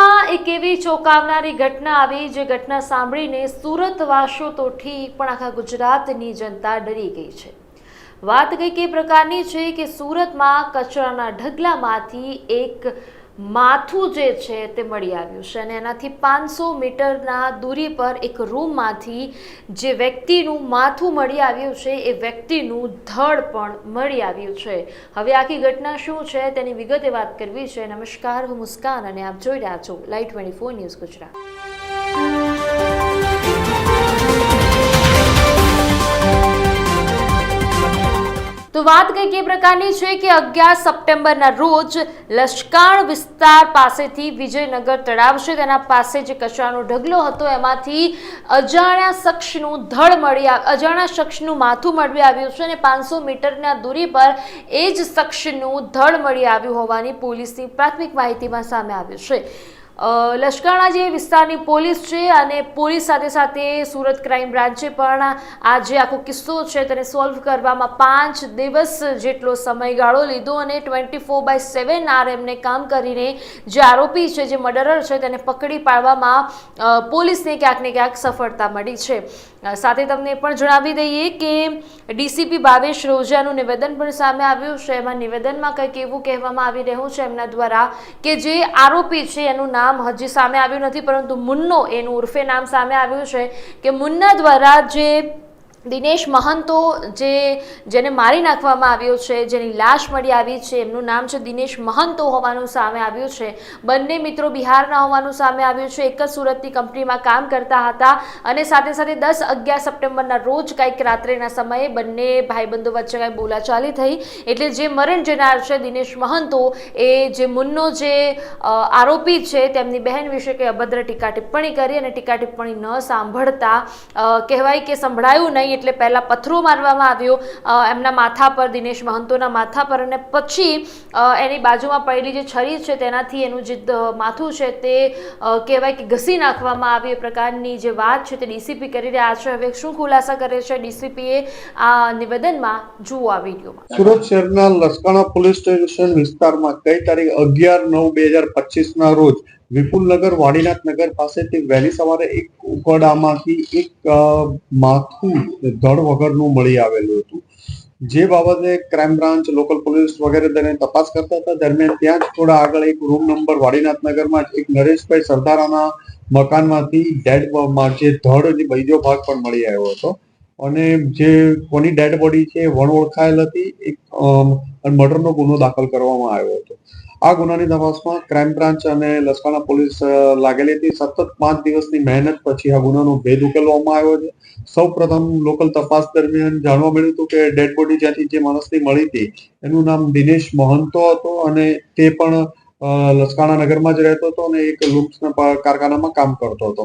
સુરતમાં એક એવી ચોંકાવનારી ઘટના આવી જે ઘટના સાંભળીને સુરતવાસીઓ તો ઠીક પણ આખા ગુજરાતની જનતા ડરી ગઈ છે. વાત કંઈક એ પ્રકારની છે કે સુરતમાં કચરાના ઢગલામાંથી એક માથું જે છે તે મળી આવ્યું છે અને એનાથી પાંચસો મીટરના દૂરી પર એક રૂમમાંથી જે વ્યક્તિનું માથું મળી આવ્યું છે, એ વ્યક્તિનું ધડ પણ મળી આવ્યું છે. હવે આખી ઘટના શું છે તેની વિગતે વાત કરવી છે. નમસ્કાર, હું મુસ્કાન અને આપ જોઈ રહ્યા છો live twenty four news Gujarat. તો વાત કંઈક એ પ્રકારની છે કે અગિયાર સપ્ટેમ્બરના રોજ લશ્કાણ વિસ્તાર પાસેથી વિજયનગર તળાવ છે. તેના પાસે જે કચરાનો ઢગલો હતો, એમાંથી અજાણ્યા શખ્સનું ધડ મળી અજાણ્યા શખ્સનું માથું મળી આવ્યું છે અને પાંચસો મીટરના દૂરી પર એ જ શખ્સનું ધડ મળી આવ્યું હોવાની પોલીસની પ્રાથમિક માહિતીમાં સામે આવ્યું છે. લશ્કરના જે વિસ્તારની પોલીસ છે અને પોલીસ સાથે સાથે સુરત ક્રાઇમ બ્રાન્ચે પણ આ જે આખો કિસ્સો છે તેને સોલ્વ કરવામાં પાંચ દિવસ જેટલો સમયગાળો લીધો અને ટ્વેન્ટી ફોર બાય સેવન આર એમને કામ કરીને જે આરોપી છે, જે મર્ડરર છે, તેને પકડી પાડવામાં પોલીસને ક્યાંક ને ક્યાંક સફળતા મળી છે. સાથે તમને પણ જણાવી દઈએ કે ડીસીપી ભાવેશ રોજાનું નિવેદન પણ સામે આવ્યું છે. એમાં નિવેદનમાં કંઈક એવું કહેવામાં આવી રહ્યું છે એમના દ્વારા કે જે આરોપી છે એનું નામ હજી સામે આવ્યું નથી, પરંતુ મુન્નો એનું ઉર્ફે નામ સામે આવ્યું છે કે મુન્ના દ્વારા જે દિનેશ મહંતો જે જેને મારી નાખવામાં આવ્યો છે, જેની લાશ મળી આવી છે, એમનું નામ છે દિનેશ મહંતો હોવાનું સામે આવ્યું છે. બંને મિત્રો બિહારના હોવાનું સામે આવ્યું છે. એક જ સુરતની કંપનીમાં કામ કરતા હતા અને સાથે સાથે દસ અગિયાર સપ્ટેમ્બરના રોજ કંઈક રાત્રેના સમયે બંને ભાઈબંધો વચ્ચે કાંઈ બોલાચાલી થઈ. એટલે જે મરણ જનાર છે દિનેશ મહંતો, એ જે મુન્નો જે આરોપી છે, તેમની બહેન વિશે કંઈ અભદ્ર ટીકા ટિપ્પણી કરી અને ટીકા ટિપ્પણી ન સાંભળતા કહેવાય કે સંભળાયું નહીં. એટલે પહેલાં પથ્થરો મારવામાં આવ્યો. એમના માથા પર, દિનેશ મહંતોના માથા પર અને પછી એની બાજુમાં પડેલી જે છરી છે તેનાથી એનું જે માથું છે તે કહેવાય કે ઘસી નાખવામાં આવી. એ પ્રકારની જે વાત છે તે ડીસીપી કરી રહ્યા છે. હવે શું ખુલાસા કરે છે ડીસીપીએ આ નિવેદનમાં જુઓ આ વિડીયોમાં. સુરત શહેરના લસકાણા પોલીસ સ્ટેશન વિસ્તારમાં ગઈ તારીખ અગિયાર નવ બે હજાર પચીસ ના રોજ વિપુલનગર વાડીનાથ નગર પાસેથી વહેલી સવારે એક ઉકડામાંથી એક માથું ધડ વગરનું મળી આવેલું હતું. જે બાબતે ક્રાઇમ બ્રાન્ચ લોકલ પોલીસ વગેરે તેને તપાસ કરતા હતા. દરમિયાન ત્યાં જ થોડા આગળ એક રૂમ નંબર વાડીનાથ નગરમાં એક નરેશભાઈ સરદારાના મકાનમાંથી ડેડ જે ધડ બીજો ભાગ પણ મળી આવ્યો હતો. અને જે કોની ડેડ બોડી છે વણ ઓળખાયેલ હતી. એક મર્ડરનો ગુનો દાખલ કરવામાં આવ્યો હતો. આ ગુનાની તપાસમાં ક્રાઇમ બ્રાન્ચ અને લસકાણા પોલીસ લાગેલી હતી. સતત પાંચ દિવસની મહેનત પછી આ ગુનાનો ભેદ ઉકેલવામાં આવ્યો છે. સૌ પ્રથમ લોકલ તપાસ દરમિયાન જાણવા મળ્યું હતું કે ડેડ બોડી જ્યાંથી જે માણસની મળી હતી, એનું નામ દિનેશ મહંતો હતો અને તે પણ લસકાણા નગરમાં જ રહેતો હતો અને એક લુમ્સના કારખાનામાં કામ કરતો હતો.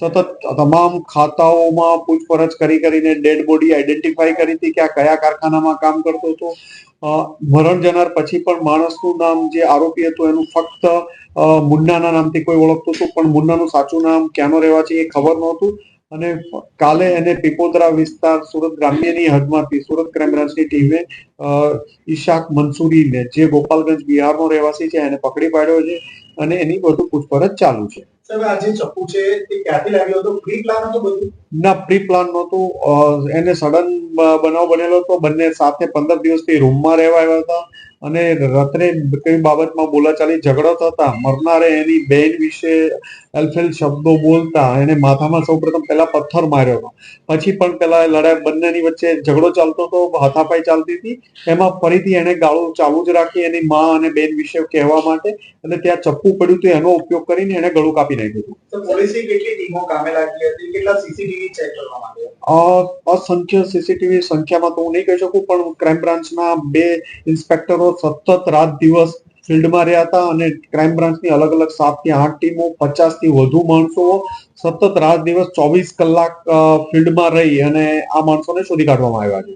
સતત તમામ ખાતાઓમાં પૂછપરછ કરી કરીને ડેડ બોડી આઈડેન્ટિફાઈ કરી હતી કે આ કયા કારખાનામાં કામ કરતો હતો. મરણ જનાર પછી પણ માણસનું નામ જે આરોપી હતું એનું ફક્ત મુન્નાના નામથી કોઈ ઓળખતું હતું, પણ મુન્નાનું સાચું નામ ક્યાંનો છે એ ખબર નહોતું. અને કાલે એને પીપોદરા વિસ્તાર સુરત ગ્રામ્યની હદમાંથી સુરત ક્રાઇમ બ્રાન્ચની ટીમે ઈશાક મંસૂરીને જે ગોપાલગંજ બિહારનો રહેવાસી છે એને પકડી પાડ્યો છે અને એની વધુ પૂછપરછ ચાલુ છે. બધું? ના પ્રી પ્લાન નહોતું. એને સડન બનાવ બનેલો હતો. બંને સાથે પંદર દિવસથી રૂમમાં રહેવા આવ્યા હતા. અને રાત્રે કઈ બાબતમાં બોલાચાલી ઝઘડો થતા મરનારે એની બેન વિશે એલફેલ શબ્દો બોલતા એને માથામાં સૌ પ્રથમ પહેલા પથ્થર માર્યો હતો. પછી પણ પેલા લડાઈ બંનેની વચ્ચે ઝઘડો ચાલતો હતો હાથાપાઈ ચાલતી હતી. એમાં ફરીથી એને ગાળો ચાલુ જ રાખી એની માં અને બેન વિશે કહેવા માટે અને ત્યાં ચપ્પુ પડ્યું હતું એનો ઉપયોગ કરીને એને ગળું કાપી નાખ્યું હતું. પોલીસે કેટલી ટીમો કામે લાગી હતી? કેટલા સીસીટીવી ચેક કરવામાં આવ્યા અસંખ્ય સીસીટીવી સંખ્યામાં તો હું નહીં કહી શકું પણ ક્રાઇમ બ્રાન્ચના બે ઇન્સ્પેક્ટરો સતત રાત દિવસ ફિલ્ડમાં રહ્યા હતા અને ક્રાઇમ બ્રાન્ચની અલગ અલગ સાતથી આઠ ટીમો પચાસથી વધુ માણસો સતત રાત દિવસ ચોવીસ કલાક ફિલ્ડમાં રહી અને આ માણસોને શોધી કાઢવામાં આવ્યા છે.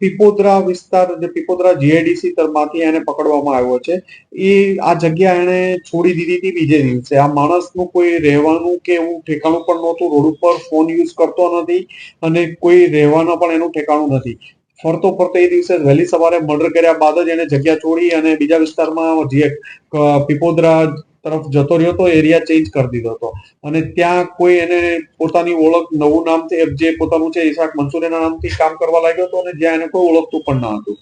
પીપોદરા વિસ્તાર જે પીપોદરા જીઆઈડીસી માંથી એને પકડવામાં આવ્યો છે. એ આ જગ્યા એને છોડી દીધી હતી બીજે દિવસે. આ માણસનું કોઈ રહેવાનું કે એવું ઠેકાણું પણ નહોતું. રોડ ઉપર ફોન યુઝ કરતો નથી અને કોઈ રહેવાનું પણ એનું ઠેકાણું નથી. ફરતો ફરતો એ દિવસે વહેલી સવારે મર્ડર કર્યા બાદ જ એને જગ્યા છોડી અને બીજા વિસ્તારમાં જે પીપોદરા તરફ જતો રહ્યો હતો એરિયા ચેન્જ કરી દીધો હતો. અને ત્યાં કોઈ એને પોતાની ઓળખ નવું નામથી જે પોતાનું છે ઈશાક મંસૂરીના નામથી કામ કરવા લાગ્યો હતો અને જ્યાં એને કોઈ ઓળખતું પણ ન હતું.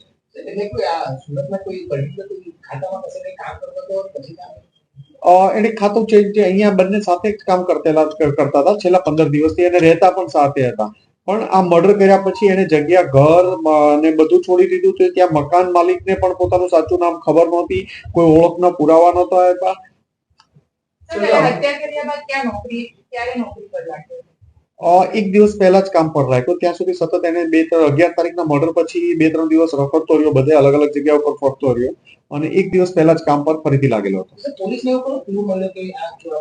એને ખાતું ચેન્જ અહીંયા બંને સાથે જ કામ કરતા કરતા હતા. છેલ્લા પંદર દિવસથી એને રહેતા પણ સાથે હતા. પણ આ મર્ડર કર્યા પછી એને જગ્યા ઘર અને બધું છોડી દીધું તો ત્યાં મકાન માલિકને પણ પોતાનું સાચું નામ ખબર નહોતી કોઈ ઓળખના પુરાવા નહોતા આપ્યા. તમે હત્યા કર્યા બાદ ક્યાં નોકરી ક્યારે નોકરી પર લાગ્યો? અ, એક દિવસ પહેલા જ કામ પર રાખ્યો ત્યાં સુધી સતત એને બે અગિયાર તારીખના મર્ડર પછી બે ત્રણ દિવસ રખડતો રહ્યો બધે અલગ અલગ જગ્યા ઉપર ફરતો રહ્યો. અને એક દિવસ પહેલા જ કામ પર ફરીથી લાગેલો હતો. પોલીસને એવું મળ્યો કે આ ચોર અ,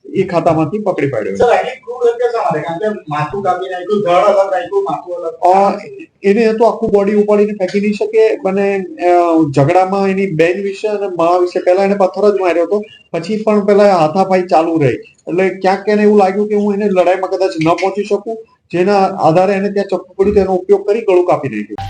એ ખાતામાંથી પકડી પાડ્યો. એને તો આખું બોડી ઉપાડીને ફેંકી નહીં શકે અને ઝઘડામાં એની બેન વિશે અને મા વિશે પહેલા એને પથ્થર જ માર્યો હતો પછી પણ પેલા હાથાપાઈ ચાલુ રહી. એટલે ક્યાંક એને એવું લાગ્યું કે હું એને લડાઈમાં કદાચ ન પહોંચી શકું જેના આધારે એને ત્યાં ચપ્પુ પડ્યું તેનો ઉપયોગ કરી ગળું કાપી નાખ્યું.